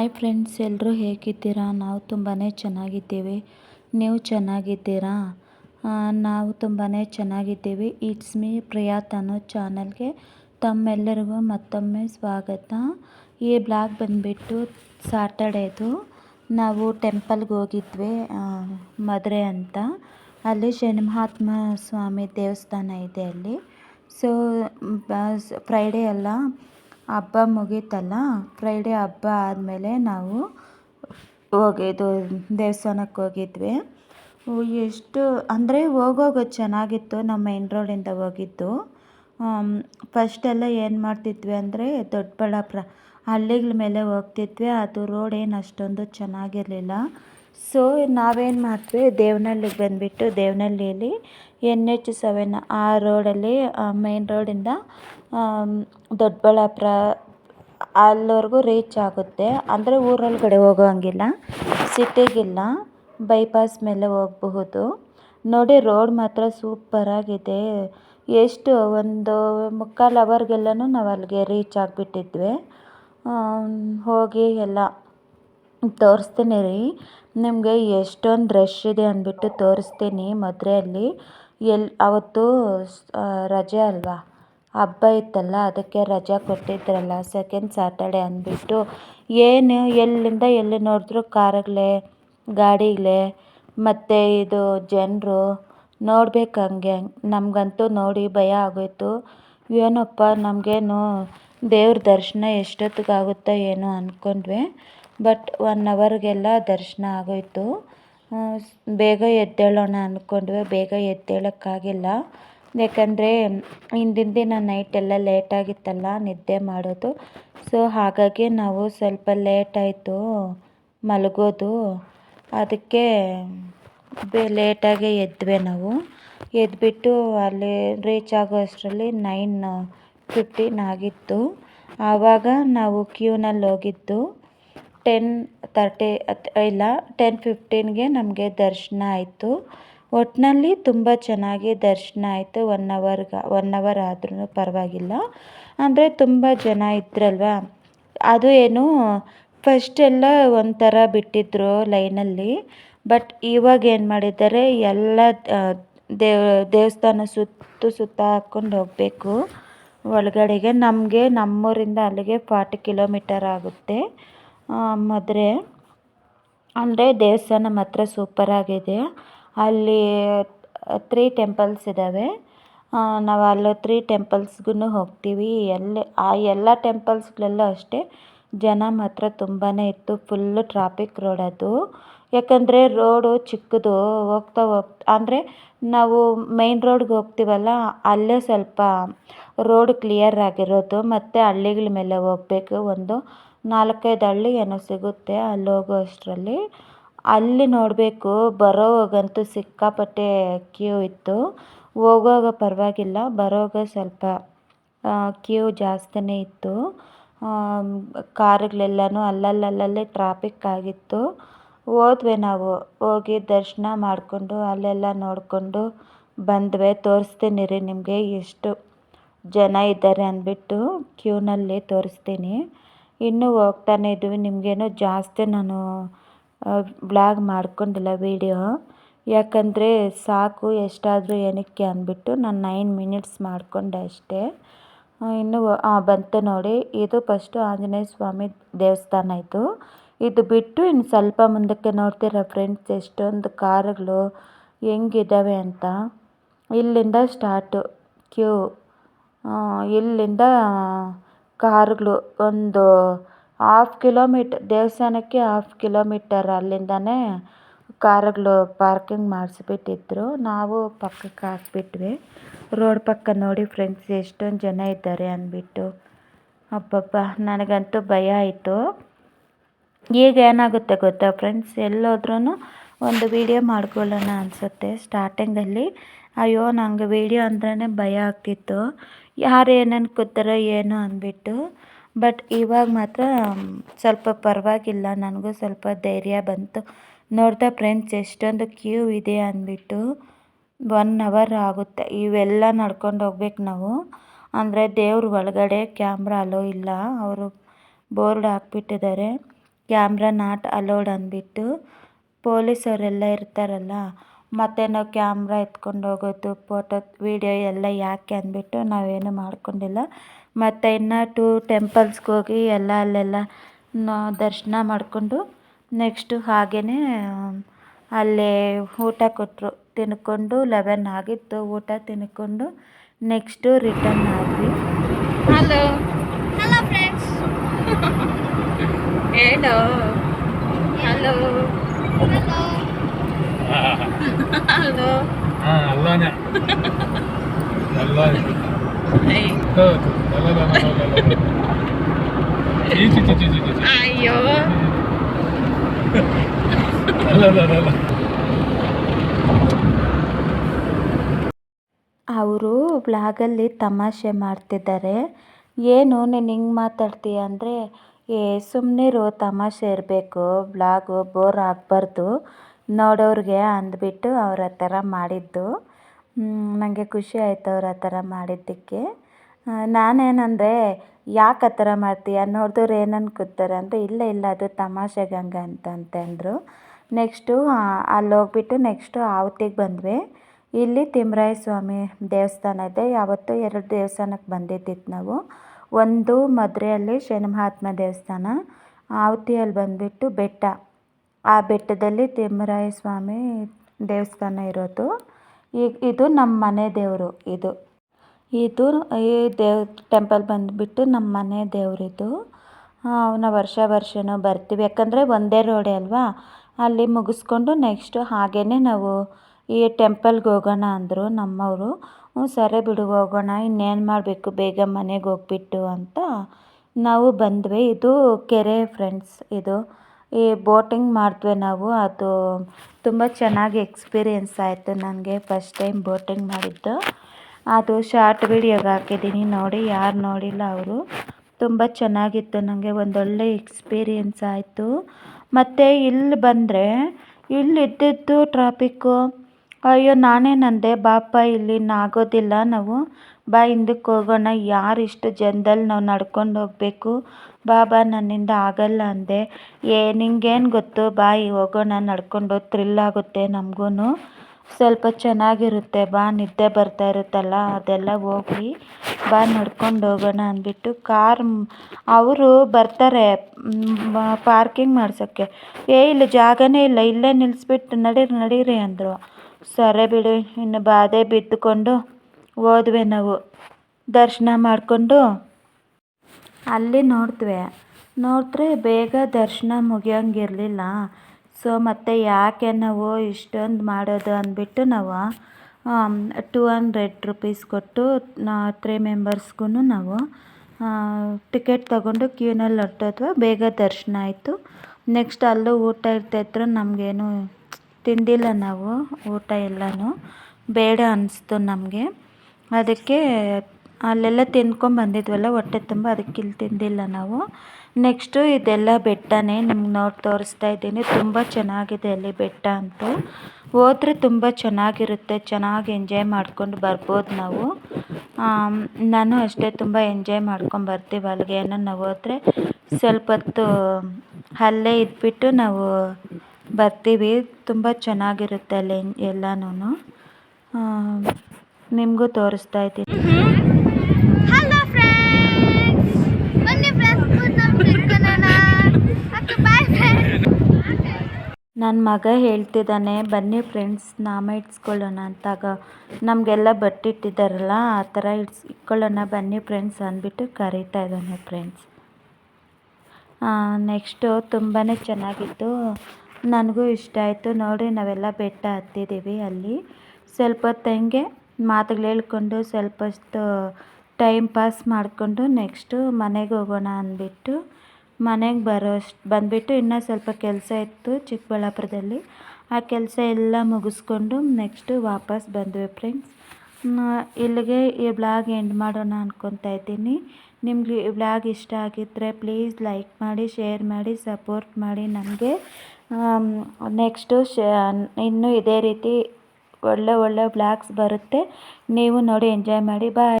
Hi friends ಎಲ್ಲರೂ ಹೇಗಿದ್ದೀರಾ? ನಾವು ತುಂಬಾ ಚೆನ್ನಾಗಿದ್ದೀವಿ. ನೀವು ಚೆನ್ನಾಗಿದ್ದೀರಾ? ನಾವು ತುಂಬಾ ಚೆನ್ನಾಗಿದ್ದೀವಿ. ಇಟ್ಸ್ ಮೀ ಪ್ರಿಯಾ ಅನ್ನೋ ಚಾನಲ್ಗೆ ತಮ್ಮೆಲ್ಲರಿಗೂ ಮತ್ತೊಮ್ಮೆ ಸ್ವಾಗತ. ಈ ಬ್ಲಾಗ್ ಬಂದುಬಿಟ್ಟು ಸಾಟರ್ಡೇದು ನಾವು ಟೆಂಪಲ್ಗೆ ಹೋಗಿದ್ವಿ ಮದುವೆ ಅಂತ. ಅಲ್ಲಿ ಶನಿ ಮಹಾತ್ಮ ಸ್ವಾಮಿ ದೇವಸ್ಥಾನ ಇದೆ ಅಲ್ಲಿ. ಸೊ ಫ್ರೈಡೇ ಎಲ್ಲ ಹಬ್ಬ ಮುಗೀತಲ್ಲ ಫ್ರೈಡೇ ಹಬ್ಬ ಆದಮೇಲೆ ನಾವು ಹೋಗಿದ್ದು ದೇವಸ್ಥಾನಕ್ಕೆ ಹೋಗಿದ್ವಿ. ಎಷ್ಟು, ಅಂದರೆ ಹೋಗೋಗೋ ಚೆನ್ನಾಗಿತ್ತು, ನಮ್ಮ ಮೈನ್ ರೋಡಿಂದ ಹೋಗಿದ್ದು. ಫಸ್ಟೆಲ್ಲ ಏನು ಮಾಡ್ತಿದ್ವಿ ಅಂದರೆ ದೊಡ್ಡಬಳ್ಳಾಪುರ, ಹಳ್ಳಿಗಳ ಮೇಲೆ ಹೋಗ್ತಿದ್ವಿ. ಅದು ರೋಡ್ ಏನು ಅಷ್ಟೊಂದು ಚೆನ್ನಾಗಿರಲಿಲ್ಲ. ಸೊ ನಾವೇನು ಮಾಡ್ತೀವಿ ದೇವನಹಳ್ಳಿಗೆ ಬಂದುಬಿಟ್ಟು ದೇವನಹಳ್ಳಿಯಲ್ಲಿ ಎನ್ ಎಚ್ ಸೆವೆನ್ ಆ ರೋಡಲ್ಲಿ ಮೈನ್ ರೋಡಿಂದ ದೊಡ್ಡಬಳ್ಳಾಪುರ ಅಲ್ಲಿವರೆಗೂ ರೀಚ್ ಆಗುತ್ತೆ. ಅಂದರೆ ಊರೊಳಗಡೆ ಹೋಗೋಂಗಿಲ್ಲ, ಸಿಟಿಗಿಲ್ಲ ಬೈಪಾಸ್ ಮೇಲೆ ಹೋಗಬಹುದು. ನೋಡಿ ರೋಡ್ ಮಾತ್ರ ಸೂಪರಾಗಿದೆ ಎಷ್ಟು ಒಂದು ಮುಕ್ಕಾಲು ಅವರ್ಗೆಲ್ಲನೂ ನಾವು ಅಲ್ಲಿಗೆ ರೀಚ್ ಆಗಿಬಿಟ್ಟಿದ್ವಿ. ಹೋಗಿ ಎಲ್ಲ ತೋರಿಸ್ತೀನಿ ರೀ. ನಿಮಗೆ ಎಷ್ಟೊಂದು ರಶ್ ಇದೆ ಅಂದ್ಬಿಟ್ಟು ತೋರಿಸ್ತೀನಿ ಮದುವೆಯಲ್ಲಿ ಎಲ್ಲಿ ಅವತ್ತು ರಜೆ ಅಲ್ವಾ? ಹಬ್ಬ ಇತ್ತಲ್ಲ, ಅದಕ್ಕೆ ರಜಾ ಕೊಟ್ಟಿದ್ರಲ್ಲ ಸೆಕೆಂಡ್ ಸ್ಯಾಟರ್ಡೆ ಅಂದ್ಬಿಟ್ಟು. ಏನು, ಎಲ್ಲಿಂದ ಎಲ್ಲಿ ನೋಡಿದ್ರು ಕಾರುಗಳೇ, ಗಾಡಿಗಳೇ, ಮತ್ತು ಇದು ಜನರು ನೋಡ್ಬೇಕು ಹಂಗೆ. ನಮಗಂತೂ ನೋಡಿ ಭಯ ಆಗೋಯ್ತು. ಏನಪ್ಪ, ನಮಗೇನು ದೇವ್ರ ದರ್ಶನ ಎಷ್ಟೊತ್ತಿಗಾಗುತ್ತೋ ಏನೋ ಅಂದ್ಕೊಂಡ್ವಿ ಬಟ್ ಒನ್ ಅವರ್ಗೆಲ್ಲ ದರ್ಶನ ಆಗೋಯ್ತು. ಬೇಗ ಎದ್ದೇಳೋಣ ಅಂದ್ಕೊಂಡ್ವಿ ಬೇಗ ಎದ್ದೇಳೋಕ್ಕಾಗಿಲ್ಲ. ಯಾಕಂದರೆ ಹಿಂದಿನ ದಿನ ನೈಟೆಲ್ಲ ಲೇಟಾಗಿತ್ತಲ್ಲ ನಿದ್ದೆ ಮಾಡೋದು. ಸೊ ಹಾಗಾಗಿ ನಾವು ಸ್ವಲ್ಪ ಲೇಟಾಯಿತು ಮಲಗೋದು. ಅದಕ್ಕೆ ಬೆ ಲೇಟಾಗೆ ಎದ್ವೆ ನಾವು. ಎದ್ಬಿಟ್ಟು ಅಲ್ಲಿ ರೀಚ್ ಆಗೋ ಅಷ್ಟರಲ್ಲಿ ನೈನ್ ಫಿಫ್ಟೀನ್ ಆಗಿತ್ತು. ಆವಾಗ ನಾವು ಕ್ಯೂನಲ್ಲಿ ಹೋಗಿದ್ದು. ಟೆನ್ ತರ್ಟಿ ಇಲ್ಲ ಟೆನ್ ಫಿಫ್ಟೀನ್ಗೆ ನಮಗೆ ದರ್ಶನ ಆಯಿತು. ಒಟ್ಟಿನಲ್ಲಿ ತುಂಬ ಚೆನ್ನಾಗಿ ದರ್ಶನ ಆಯಿತು. ಒನ್ ಅವರ್ಗೆ ಒನ್ ಅವರ್ ಆದ್ರೂ ಪರವಾಗಿಲ್ಲ. ಅಂದರೆ ತುಂಬ ಜನ ಇದ್ರಲ್ವ? ಅದು ಏನು ಫಸ್ಟ್ ಎಲ್ಲ ಒಂಥರ ಬಿಟ್ಟಿದ್ರು ಲೈನಲ್ಲಿ. ಬಟ್ ಇವಾಗ ಏನು ಮಾಡಿದ್ದಾರೆ, ಎಲ್ಲ ದೇವ, ದೇವಸ್ಥಾನ ಸುತ್ತ ಸುತ್ತ ಹಾಕ್ಕೊಂಡು ಹೋಗಬೇಕು. ಒಳಗಡೆಗೆ ನಮಗೆ, ನಮ್ಮೂರಿಂದ ಅಲ್ಲಿಗೆ ಫಾರ್ಟಿ ಕಿಲೋಮೀಟರ್ ಆಗುತ್ತೆ. ಮದುರೆ, ಅಂದರೆ ದೇವಸ್ಥಾನ ಮಾತ್ರ ಸೂಪರಾಗಿದೆ ಅಲ್ಲಿ ತ್ರೀ ಟೆಂಪಲ್ಸ್ ಇದ್ದಾವೆ ನಾವು ಅಲ್ಲಿ ತ್ರೀ ಟೆಂಪಲ್ಸ್ಗೂ ಹೋಗ್ತೀವಿ. ಎಲ್ಲಿ, ಆ ಎಲ್ಲ ಟೆಂಪಲ್ಸ್ಗಳೆಲ್ಲ ಅಷ್ಟೇ. ಜನ ಮಾತ್ರ ತುಂಬಾ ಇತ್ತು. ಫುಲ್ಲು ಟ್ರಾಫಿಕ್ ರೋಡ್ ಅದು. ಯಾಕಂದರೆ ರೋಡು ಚಿಕ್ಕದು. ಹೋಗ್ತಾ ಹೋಗ್ತಾ, ಅಂದರೆ ನಾವು ಮೈನ್ ರೋಡ್ಗೆ ಹೋಗ್ತೀವಲ್ಲ, ಅಲ್ಲೇ ಸ್ವಲ್ಪ ರೋಡ್ ಕ್ಲಿಯರ್ ಆಗಿರೋದು. ಮತ್ತು ಹಳ್ಳಿಗಳ ಮೇಲೆ ಹೋಗ್ಬೇಕು. ಒಂದು ನಾಲ್ಕೈದು ಹಳ್ಳಿ ಏನೋ ಸಿಗುತ್ತೆ ಅಲ್ಲಿ ಹೋಗೋ ಅಷ್ಟರಲ್ಲಿ ಅಲ್ಲಿ ನೋಡಬೇಕು. ಬರೋವಾಗಂತೂ ಸಿಕ್ಕಾಪಟ್ಟೆ ಕ್ಯೂ ಇತ್ತು. ಹೋಗುವಾಗ ಪರವಾಗಿಲ್ಲ. ಬರೋವಾಗ ಸ್ವಲ್ಪ ಕ್ಯೂ ಜಾಸ್ತಿನೇ ಇತ್ತು. ಕಾರುಗಳೆಲ್ಲನೂ ಅಲ್ಲಲ್ಲಲ್ಲೇ ಟ್ರಾಫಿಕ್ ಆಗಿತ್ತು. ಹೋದ್ವಿ ನಾವು. ಹೋಗಿ ದರ್ಶನ ಮಾಡಿಕೊಂಡು ಅಲ್ಲೆಲ್ಲ ನೋಡಿಕೊಂಡು ಬಂದ್ವಿ. ತೋರಿಸ್ತೀನಿ ರೀ ನಿಮಗೆ. ಎಷ್ಟು ಜನ ಇದ್ದಾರೆ ಅಂದ್ಬಿಟ್ಟು ಕ್ಯೂನಲ್ಲಿ ತೋರಿಸ್ತೀನಿ. ಇನ್ನೂ ಹೋಗ್ತಾನೆ ಇದ್ವಿ ನಿಮಗೇನು ಜಾಸ್ತಿ ನಾನು ಬ್ಲಾಗ್ ಮಾಡ್ಕೊಂಡಿಲ್ಲ ವೀಡಿಯೋ. ಯಾಕಂದರೆ ಸಾಕು, ಎಷ್ಟಾದರೂ ಏನಕ್ಕೆ ಅಂದ್ಬಿಟ್ಟು ನಾನು ನೈನ್ ಮಿನಿಟ್ಸ್ ಮಾಡಿಕೊಂಡೆ ಅಷ್ಟೇ. ಇನ್ನು ಬಂತು ನೋಡಿ. ಇದು ಫಸ್ಟು ಆಂಜನೇಯ ಸ್ವಾಮಿ ದೇವಸ್ಥಾನ ಇದು. ಇದು ಬಿಟ್ಟು ಇನ್ನು ಸ್ವಲ್ಪ ಮುಂದಕ್ಕೆ ನೋಡ್ತೀರ ಫ್ರೆಂಡ್ಸ್ ಎಷ್ಟೊಂದು ಕಾರುಗಳು ಹೆಂಗಿದ್ದಾವೆ ಅಂತ. ಇಲ್ಲಿಂದ ಸ್ಟಾರ್ಟು ಕ್ಯೂ ಇಲ್ಲಿಂದ ಕಾರುಗಳು ಒಂದು ಹಾಫ್ ಕಿಲೋಮೀಟರ್ ದೇವಸ್ಥಾನಕ್ಕೆ ಹಾಫ್ ಕಿಲೋಮೀಟರ್ ಅಲ್ಲಿಂದನೇ ಕಾರುಗಳು ಪಾರ್ಕಿಂಗ್ ಮಾಡಿಸ್ಬಿಟ್ಟಿದ್ರು. ನಾವು ಪಕ್ಕಕ್ಕೆ ಹಾಕ್ಬಿಟ್ವಿ. ರೋಡ್ ಪಕ್ಕ ನೋಡಿ ಫ್ರೆಂಡ್ಸ್ ಎಷ್ಟೊಂದು ಜನ ಇದ್ದಾರೆ ಅಂದ್ಬಿಟ್ಟು. ಅಬ್ಬಬ್ಬ, ನನಗಂತೂ ಭಯ ಆಯಿತು. ಈಗ ಏನಾಗುತ್ತೆ ಗೊತ್ತಾ ಫ್ರೆಂಡ್ಸ್ ಎಲ್ಲೋದ್ರೂ ಒಂದು ವೀಡಿಯೋ ಮಾಡ್ಕೊಳ್ಳೋಣ ಅನಿಸುತ್ತೆ. ಸ್ಟಾರ್ಟಿಂಗಲ್ಲಿ ಅಯ್ಯೋ ನನಗೆ ವೀಡಿಯೋ ಅಂದ್ರೇ ಭಯ ಆಗ್ತಿತ್ತು. ಯಾರು ಏನು ಅನ್ಕೋತಾರೋ ಏನೋ ಅಂದ್ಬಿಟ್ಟು. ಬಟ್ ಇವಾಗ ಮಾತ್ರ ಸ್ವಲ್ಪ ಪರವಾಗಿಲ್ಲ. ನನಗೂ ಸ್ವಲ್ಪ ಧೈರ್ಯ ಬಂತು. ನೋಡ್ತಾ ಫ್ರೆಂಡ್ಸ್ ಎಷ್ಟೊಂದು ಕ್ಯೂ ಇದೆ ಅಂದ್ಬಿಟ್ಟು ಒನ್ ಅವರ್ ಆಗುತ್ತೆ. ಇವೆಲ್ಲ ನಡ್ಕೊಂಡು ಹೋಗ್ಬೇಕು ನಾವು. ಅಂದರೆ ದೇವ್ರ ಒಳಗಡೆ ಕ್ಯಾಮ್ರಾ ಅಲೋ ಇಲ್ಲ. ಅವರು ಬೋರ್ಡ್ ಹಾಕ್ಬಿಟ್ಟಿದ್ದಾರೆ. ಕ್ಯಾಮ್ರಾ ನಾಟ್ ಅಲೋಡ್ ಅಂದ್ಬಿಟ್ಟು ಪೊಲೀಸವರೆಲ್ಲ ಇರ್ತಾರಲ್ಲ, ಮತ್ತು ನಾವು ಕ್ಯಾಮ್ರಾ ಎತ್ಕೊಂಡು ಹೋಗೋದು ಫೋಟೋ ವೀಡಿಯೋ ಎಲ್ಲ ಯಾಕೆ ಅಂದ್ಬಿಟ್ಟು ನಾವೇನು ಮಾಡ್ಕೊಂಡಿಲ್ಲ. ಮತ್ತು ಇನ್ನು ಟೂ ಟೆಂಪಲ್ಸ್ಗೆ ಹೋಗಿ ಎಲ್ಲ ಅಲ್ಲೆಲ್ಲ ದರ್ಶನ ಮಾಡಿಕೊಂಡು ನೆಕ್ಸ್ಟು ಹಾಗೆಯೇ ಅಲ್ಲೇ ಊಟ ಕೊಟ್ಟರು ತಿನ್ಕೊಂಡು ಲೆವೆನ್ ಆಗಿತ್ತು. ಊಟ ತಿನ್ಕೊಂಡು ನೆಕ್ಸ್ಟು ರಿಟರ್ನ್ ಆದ್ವಿ. ಹಲೋ ಹಲೋ ಫ್ರೆಂಡ್ಸ್ ಹೇಳೋ ಹಲೋ ಹಲೋ ಹಾ ಅವರು ಬ್ಲಾಗಲ್ಲಿ ತಮಾಷೆ ಮಾಡ್ತಿದ್ದಾರೆ. ಏನು ನೀನು ಹಿಂಗೆ ಮಾತಾಡ್ತೀಯ ಅಂದರೆ, ಏ ಸುಮ್ಮನಿರು ತಮಾಷೆ ಇರಬೇಕು. ಬ್ಲಾಗು ಬೋರ್ ಆಗಬಾರ್ದು. ನೋಡೋರಿಗೆ ಅಂದ್ಬಿಟ್ಟು ಅವ್ರ ಥರ ಮಾಡಿದ್ದು. ನನಗೆ ಖುಷಿ ಆಯಿತು ಅವ್ರು ಆ ಥರ ಮಾಡಿದ್ದಕ್ಕೆ. ನಾನೇನಂದರೆ, ಯಾಕೆ ಆ ಥರ ಮಾಡ್ತೀಯ? ನೋಡಿದವ್ರು ಏನು ಅನ್ಕೋತಾರೆ ಅಂದರೆ, ಇಲ್ಲ ಇಲ್ಲ, ಅದು ತಮಾಷೆ ಗಂಗ ಅಂತ ಅಂತಂದರು ನೆಕ್ಸ್ಟು ಅಲ್ಲಿ ಹೋಗ್ಬಿಟ್ಟು ನೆಕ್ಸ್ಟು ಆವತ್ತಿಗೆ ಬಂದ್ವಿ. ಇಲ್ಲಿ ತಿಮ್ರಾಯ ಸ್ವಾಮಿ ದೇವಸ್ಥಾನ ಇದೆ. ಯಾವತ್ತೂ ಎರಡು ದೇವಸ್ಥಾನಕ್ಕೆ ಬಂದಿದ್ದಿತ್ತು ನಾವು. ಒಂದು ಮಧುರೆಯಲ್ಲಿ ಶನಿ ಮಹಾತ್ಮ ದೇವಸ್ಥಾನ ಆವತಿಯಲ್ಲಿ ಬಂದುಬಿಟ್ಟು ಬೆಟ್ಟ. ಆ ಬೆಟ್ಟದಲ್ಲಿ ತಿಮ್ಮರಾಯ ಸ್ವಾಮಿ ದೇವಸ್ಥಾನ ಇರೋದು. ಈಗ ಇದು ನಮ್ಮ ಮನೆ ದೇವರು ಇದು. ಇದು ಈ ದೇವ್ ಟೆಂಪಲ್ ಬಂದುಬಿಟ್ಟು ನಮ್ಮ ಮನೆ ದೇವರಿದು ನಾವು ವರ್ಷ ವರ್ಷನೂ ಬರ್ತೀವಿ. ಯಾಕಂದರೆ ಒಂದೇ ರೋಡೆ ಅಲ್ವಾ? ಅಲ್ಲಿ ಮುಗಿಸ್ಕೊಂಡು ನೆಕ್ಸ್ಟು ಹಾಗೇ ನಾವು ಈ ಟೆಂಪಲ್ಗೆ ಹೋಗೋಣ ಅಂದರು ನಮ್ಮವರು. ಹ್ಞೂ ಸರಿ ಬಿಡು, ಹೋಗೋಣ. ಇನ್ನೇನು ಮಾಡಬೇಕು? ಬೇಗ ಮನೆಗೆ ಹೋಗ್ಬಿಟ್ಟು ಅಂತ ನಾವು ಬಂದ್ವಿ. ಇದು ಕೆರೆ ಫ್ರೆಂಡ್ಸ್ ಇದು. ಈ ಬೋಟಿಂಗ್ ಮಾಡಿದ್ವಿ ನಾವು. ಅದು ತುಂಬ ಚೆನ್ನಾಗಿ ಎಕ್ಸ್ಪೀರಿಯೆನ್ಸ್ ಆಯಿತು ನನಗೆ ಫಸ್ಟ್ ಟೈಮ್ ಬೋಟಿಂಗ್ ಮಾಡಿದ್ದು. ಅದು ಶಾರ್ಟ್ ವೀಡಿಯೋಗೆ ಹಾಕಿದ್ದೀನಿ ನೋಡಿ, ಯಾರು ನೋಡಿಲ್ಲ ಅವರು. ತುಂಬ ಚೆನ್ನಾಗಿತ್ತು ನನಗೆ ಒಂದೊಳ್ಳೆ ಎಕ್ಸ್ಪೀರಿಯೆನ್ಸ್ ಆಯಿತು. ಮತ್ತು ಇಲ್ಲಿ ಬಂದರೆ ಇಲ್ಲಿ ಇದ್ದಿದ್ದು ಟ್ರಾಫಿಕ್ಕು. ಅಯ್ಯೋ, ನಾನೇನಂದೆ, ಬಾಪ, ಇಲ್ಲಿ ಆಗೋದಿಲ್ಲ ನಾವು. ಬಾ, ಹಿಂದಕ್ಕೆ ಹೋಗೋಣ. ಯಾರು ಇಷ್ಟು ಜನದಲ್ಲಿ ನಾವು ನಡ್ಕೊಂಡು ಹೋಗಬೇಕು? ಬಾ ಬಾ ನನ್ನಿಂದ ಆಗಲ್ಲ ಅಂದೆ. ಏ, ನಿಂಗೇನು ಗೊತ್ತು? ಬಾ ಹೋಗೋಣ. ನಡ್ಕೊಂಡು ಥ್ರಿಲ್ ಆಗುತ್ತೆ ನಮಗೂ ಸ್ವಲ್ಪ ಚೆನ್ನಾಗಿರುತ್ತೆ. ಬಾ, ನಿದ್ದೆ ಬರ್ತಾ ಇರುತ್ತಲ್ಲ, ಅದೆಲ್ಲ ಹೋಗಿ ಬಾ, ನಡ್ಕೊಂಡು ಹೋಗೋಣ ಅಂದ್ಬಿಟ್ಟು ಕಾರ್ ಅವರು ಬರ್ತಾರೆ ಪಾರ್ಕಿಂಗ್ ಮಾಡ್ಸೋಕ್ಕೆ. ಏ, ಇಲ್ಲ ಜಾಗನೇ ಇಲ್ಲ. ಇಲ್ಲೇ ನಿಲ್ಲಿಸ್ಬಿಟ್ಟು ನಡೀರಿ ನಡೀರಿ ಅಂದರು. ಸರಿ ಬಿಡು, ಇನ್ನು ಬಾದೆ ಬಿದ್ದುಕೊಂಡು ಹೋದ್ವಿ ನಾವು. ದರ್ಶನ ಮಾಡಿಕೊಂಡು ಅಲ್ಲಿ ನೋಡಿದ್ವಿ ನೋಡಿದ್ರೆ ಬೇಗ ದರ್ಶನ ಮುಗಿಯೋಂಗಿರಲಿಲ್ಲ. ಸೊ, ಮತ್ತೆ ಯಾಕೆ ನಾವು ಇಷ್ಟೊಂದು ಮಾಡೋದು ಅಂದ್ಬಿಟ್ಟು ನಾವು ಟೂ ಹಂಡ್ರೆಡ್ ರುಪೀಸ್ ಕೊಟ್ಟು ತ್ರೀ ಮೆಂಬರ್ಸ್ಗೂ ನಾವು ಟಿಕೆಟ್ ತಗೊಂಡು ಕ್ಯೂನಲ್ಲಿ ಹೊರ್ಟೋದ್ವಿ. ಬೇಗ ದರ್ಶನ ಆಯಿತು. ನೆಕ್ಸ್ಟ್ ಅಲ್ಲೂ ಊಟ ಇರ್ತಾಯಿದ್ರು ನಮಗೇನು ತಿಂದಿಲ್ಲ ನಾವು, ಊಟ ಎಲ್ಲನೂ. ಬೇಡ ಅನ್ನಿಸ್ತು ನಮಗೆ. ಅದಕ್ಕೆ ಅಲ್ಲೆಲ್ಲ ತಿನ್ಕೊಂಬಂದಿದ್ವಲ್ಲ ಹೊಟ್ಟೆ ತುಂಬ ಅದಕ್ಕೆ ಇಲ್ಲಿ ತಿಂದಿಲ್ಲ ನಾವು. ನೆಕ್ಸ್ಟು ಇದೆಲ್ಲ ಬೆಟ್ಟನೇ ನಿಮ್ಗೆ ನೋಡಿ ತೋರಿಸ್ತಾ ಇದ್ದೀನಿ. ತುಂಬ ಚೆನ್ನಾಗಿದೆ ಅಲ್ಲಿ ಬೆಟ್ಟ ಅಂತೂ. ಹೋದ್ರೆ ತುಂಬ ಚೆನ್ನಾಗಿರುತ್ತೆ, ಚೆನ್ನಾಗಿ ಎಂಜಾಯ್ ಮಾಡ್ಕೊಂಡು ಬರ್ಬೋದು ನಾವು. ನಾನು ಅಷ್ಟೇ ತುಂಬ ಎಂಜಾಯ್ ಮಾಡ್ಕೊಂಡು ಬರ್ತೀವಿ ಅಲ್ಲಿಗೆ ನಾವು ಹೋದರೆ. ಸ್ವಲ್ಪ ಹೊತ್ತು ಅಲ್ಲೇ ಇದ್ಬಿಟ್ಟು ನಾವು ಬರ್ತೀವಿ. ತುಂಬ ಚೆನ್ನಾಗಿರುತ್ತೆ ಅಲ್ಲಿ ಎಲ್ಲನೂ ನಿಮಗೂ ತೋರಿಸ್ತಾ ಇದ್ದೀನಿ. ನನ್ನ ಮಗ ಹೇಳ್ತಿದ್ದಾನೆ ಬನ್ನಿ ಫ್ರೆಂಡ್ಸ್ ನಾಮ ಇಟ್ಸ್ಕೊಳ್ಳೋಣ ಅಂತಾಗ. ನಮಗೆಲ್ಲ ಬಟ್ಟಿಟ್ಟಿದ್ದಾರಲ್ಲ ಆ ಥರ ಇಟ್ಸ್ ಇಟ್ಕೊಳ್ಳೋಣ ಬನ್ನಿ ಫ್ರೆಂಡ್ಸ್ ಅಂದ್ಬಿಟ್ಟು ಕರೀತಾ ಇದ್ದಾನೆ ಫ್ರೆಂಡ್ಸ್ ನೆಕ್ಸ್ಟು ತುಂಬಾ ಚೆನ್ನಾಗಿತ್ತು. ನನಗೂ ಇಷ್ಟ ಆಯಿತು. ನೋಡಿ ನಾವೆಲ್ಲ ಬೆಟ್ಟ ಹತ್ತಿದ್ದೀವಿ ಅಲ್ಲಿ. ಸ್ವಲ್ಪ ಹೊತ್ತು ಹಂಗೆ ಮಾತುಗಳು ಹೇಳ್ಕೊಂಡು ಸ್ವಲ್ಪ ಹೊತ್ತು ಟೈಮ್ ಪಾಸ್ ಮಾಡಿಕೊಂಡು ನೆಕ್ಸ್ಟು ಮನೆಗೆ ಹೋಗೋಣ ಅಂದ್ಬಿಟ್ಟು ಮನೆಗೆ ಬರೋಷ್ಟು, ಬಂದುಬಿಟ್ಟು ಇನ್ನೂ ಸ್ವಲ್ಪ ಕೆಲಸ ಇತ್ತು ಚಿಕ್ಕಬಳ್ಳಾಪುರದಲ್ಲಿ. ಆ ಕೆಲಸ ಎಲ್ಲ ಮುಗಿಸ್ಕೊಂಡು ನೆಕ್ಸ್ಟು ವಾಪಸ್ ಬಂದ್ವಿ ಫ್ರೆಂಡ್ಸ್ ಇಲ್ಲಿಗೆ ಈ ಬ್ಲಾಗ್ ಎಂಡ್ ಮಾಡೋಣ ಅಂದ್ಕೊತಾ ಇದ್ದೀನಿ. ನಿಮಗೆ ಈ ಬ್ಲಾಗ್ ಇಷ್ಟ ಆಗಿದ್ದರೆ ಪ್ಲೀಸ್ ಲೈಕ್ ಮಾಡಿ ಶೇರ್ ಮಾಡಿ ಸಪೋರ್ಟ್ ಮಾಡಿ ನನಗೆ ನೆಕ್ಸ್ಟು ಶ, ಇನ್ನೂ ಇದೇ ರೀತಿ ಒಳ್ಳೆ ಒಳ್ಳೆ ಬ್ಲಾಗ್ಸ್ ಬರುತ್ತೆ. ನೀವು ನೋಡಿ ಎಂಜಾಯ್ ಮಾಡಿ ಬಾಯ್